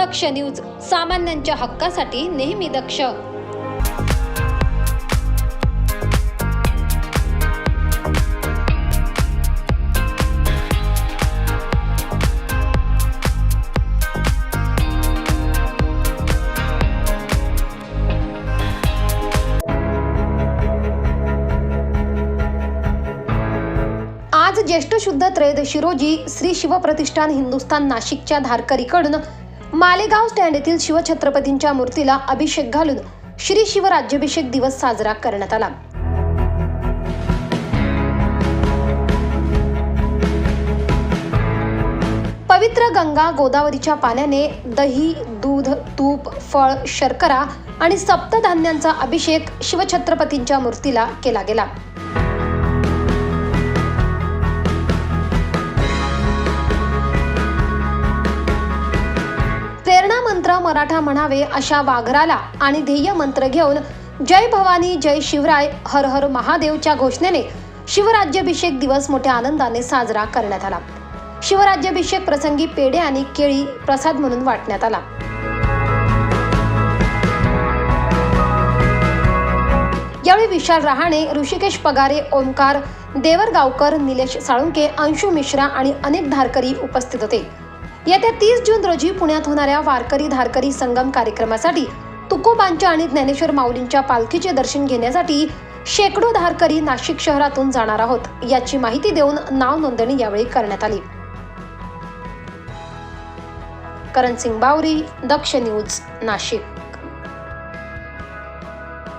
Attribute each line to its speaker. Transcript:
Speaker 1: दक्ष news सामान्यांच्या हक्कासाठी नेहमी दक्ष. आज ज्येष्ठ शुद्ध त्रयोदशी रोजी श्री शिवप्रतिष्ठान हिंदुस्थान नाशिकच्या धारकरीकडून मालेगाव स्टँड येथील शिवछत्रपतींच्या मूर्तीला अभिषेक घालून श्री शिवराज्याभिषेक दिवस साजरा करण्यात आला. पवित्र गंगा गोदावरीच्या पाण्याने दही दूध तूप फळ शर्करा आणि सप्तधान्यांचा अभिषेक शिवछत्रपतींच्या मूर्तीला केला गेला. प्रेरणा मंत्र मराठा म्हणावे अशा वाघराला आणि ध्येय मंत्र घेऊन जय भवानी जय शिवराय हर हर महादेवच्या घोषणेने शिवराज्याभिषेक दिवस मोठ्या आनंदाने साजरा करण्यात आला. शिवराज्याभिषेक प्रसंगी पेढे आणि केळी प्रसाद म्हणून वाटण्यात आला. यावेळी विशाल रहाणे ऋषिकेश पगारे ओंकार देवरगावकर निलेश साळुंके अंशू मिश्रा आणि अनेक धारकरी उपस्थित होते. येत्या तीस जून रोजी पुण्यात होणाऱ्या वारकरी धारकरी संगम कार्यक्रमासाठी तुकोबांच्या आणि ज्ञानेश्वर माऊलींच्या पालखीचे दर्शन घेण्यासाठी शेकडो धारकरी नाशिक शहरातून जाणार आहोत. याची माहिती देऊन नाव नोंदणी यावेळी करण्यात आली. करण सिंग बावरी दक्ष न्यूज नाशिक.